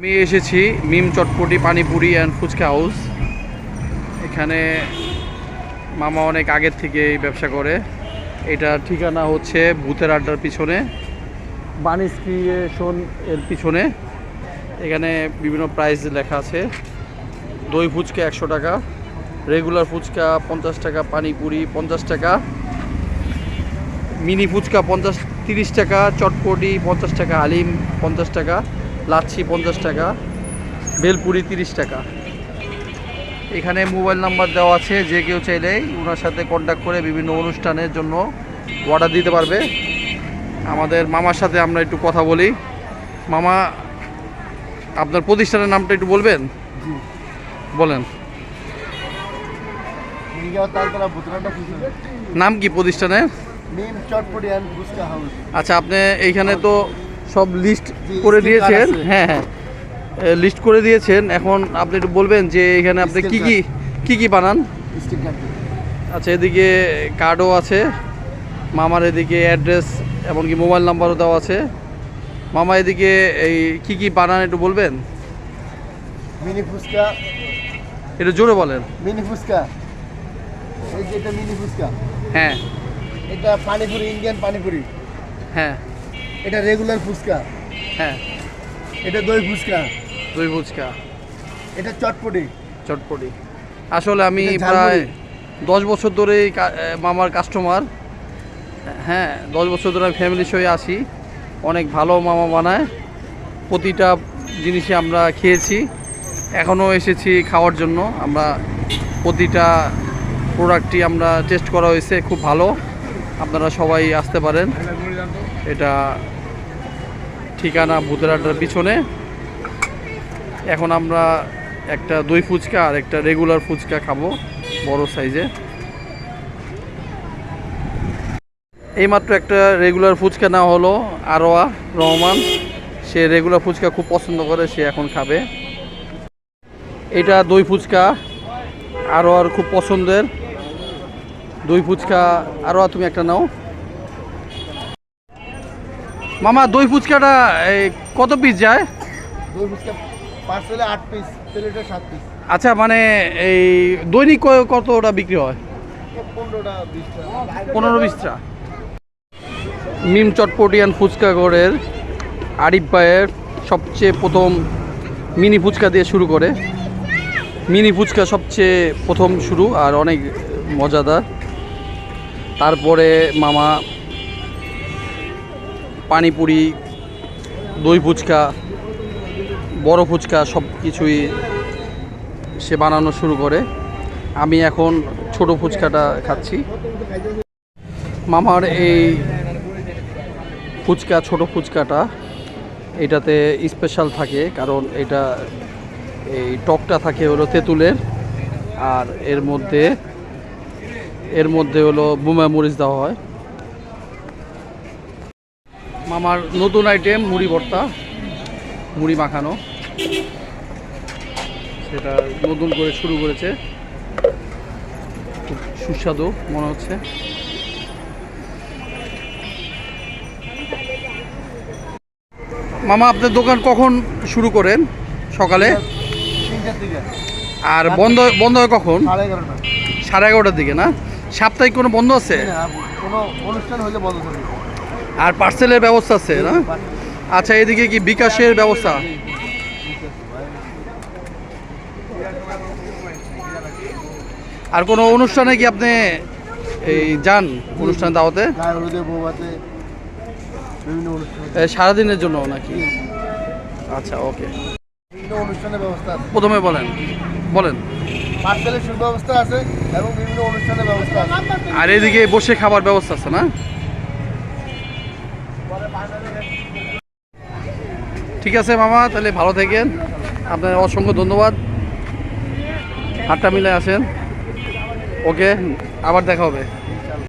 আমি এসেছি মিম চটপটি, panipuri and fuchka house এখানে মামা অনেক আগের থেকে এই ব্যবসা করে। এটা ঠিকানা হচ্ছে ভূতের আড্ডার পিছনে বানিস ক্রিয়েশন এর পিছনে। এখানে বিভিন্ন প্রাইস লেখা আছে। দই ফুচকা একশো টাকা রেগুলার ফুচকা পঞ্চাশ টাকা, পানিপুরি পঞ্চাশ টাকা, মিনি ফুচকা পঞ্চাশ, তিরিশ টাকা, চটপটি পঞ্চাশ টাকা হালিম পঞ্চাশ টাকা। লাচ্ছি পঞ্চাশ টাকা বেলপুরি তিরিশ টাকা। এখানে মোবাইল নাম্বার দেওয়া আছে যে কেউ চাইলেই ওনার সাথে কন্ট্যাক্ট করে বিভিন্ন অনুষ্ঠানের জন্য অর্ডার দিতে পারবে। আমাদের মামার সাথে আমরা একটু কথা বলি। মামা আপনার প্রতিষ্ঠানের নামটা একটু বলবেন? বলেন। নাম কি প্রতিষ্ঠানের? আচ্ছা আপনি এইখানে তো সব লিস্ট করে দিয়েছেন। হ্যাঁ হ্যাঁ। লিস্ট করে দিয়েছেন। এখন আপনি একটু বলবেন যে এখানে আপনি কি কি কি কি বানান? আচ্ছা এদিকে কার্ডও আছে। মামার এদিকে অ্যাড্রেস এমনকি মোবাইল নাম্বারও দেওয়া আছে। মামা এদিকে এই কি কি বানান একটু বলবেন? মিনি ফুচকা। একটু জোরে বলেন। মিনি ফুচকা। এই যে এটা মিনি ফুচকা। হ্যাঁ। এটা পানিপুরি ইন্ডিয়ান পানিপুরি। হ্যাঁ। এটা রেগুলার ফুচকা। হ্যাঁ। এটা দই ফুচকা। দই ফুচকা। এটা চটপটি। চটপটি। আসলে আমি প্রায় দশ বছর ধরেই কা- মামার কাস্টমার হ্যাঁ দশ বছর ধরে আমি ফ্যামিলির সঙ্গে আসি অনেক ভালো মামা বানায়। প্রতিটা জিনিসই আমরা খেয়েছি। এখনও এসেছি খাওয়ার জন্য। আমরা প্রতিটা প্রোডাক্টটি আমরা টেস্ট করা হয়েছে। খুব ভালো। আপনারা সবাই আসতে পারেন। এটা ঠিকানা ভূতের পিছনে। এখন আমরা একটা দই ফুচকা আর একটা রেগুলার ফুচকা খাব, বড় সাইজে এইমাত্র একটা রেগুলার ফুচকা নেওয়া হলো, আরোয়া রহমান। সে রেগুলার ফুচকা খুব পছন্দ করে, সে এখন খাবে। এটা দই ফুচকা, আরোয়ার খুব পছন্দের। দই ফুচকা, আরোয়া তুমি একটা নাও। মামা দই ফুচকাটা কত পিস যায়? দই ফুচকা পার্সেলে আট পিস প্লেটে সাত পিস আচ্ছা মানে এই দৈনিক কতটা বিক্রি হয়? পনেরো বিশটা। মিম চটপটিয়ান ফুচকাগড়ের আরিফ ভাইয়ের সবচেয়ে প্রথম মিনি ফুচকা দিয়ে শুরু করে। মিনি ফুচকা সবচেয়ে প্রথম শুরু আর অনেক মজাদার। তারপরে মামা পানিপুরি, দই ফুচকা, বড় ফুচকা সব কিছুই সে বানানো শুরু করে। আমি এখন ছোট ফুচকাটা খাচ্ছি। মামার এই ফুচকা, ছোট ফুচকাটা এটাতে স্পেশাল থাকে কারণ এটা এই টকটা থাকে হলো তেঁতুলের আর এর মধ্যে এর মধ্যে হলো বুমা মরিচ দেওয়া হয়। মামার নতুন আইটেম মুড়ি ভর্তা মুড়ি মাখানো। সেটা নতুন করে শুরু করেছে। খুব সুস্বাদু মনে হচ্ছে। মামা আপনার দোকান কখন শুরু করেন? সকালে? আর বন্ধ বন্ধ হয় কখন? সাড়ে এগারোটার দিকে না? সাপ্তাহিক কোনো বন্ধ আছে? কোনো অনুষ্ঠান হলে বন্ধ থাকবে আর পার্সেলের ব্যবস্থা আছে না? আচ্ছা এদিকে কি বিকাশের ব্যবস্থা? আর কোনো অনুষ্ঠানে কি আপনি এই যান অনুষ্ঠান দাওয়াতে? সারাদিনের জন্য নাকি? আচ্ছা ওকে। অনুষ্ঠানের ব্যবস্থা প্রথমে বলেন বলেন। পার্সেলের সুব্যবস্থা আছে এবং বিভিন্ন অনুষ্ঠানের ব্যবস্থা আছে। আর এদিকে বসে খাবার ব্যবস্থা আছে না? ঠিক আছে, মামা, তাহলে ভালো থাকেন। আপনার অসংখ্য ধন্যবাদ। হাটটা মিলে আসেন। ওকে, আবার দেখা হবে।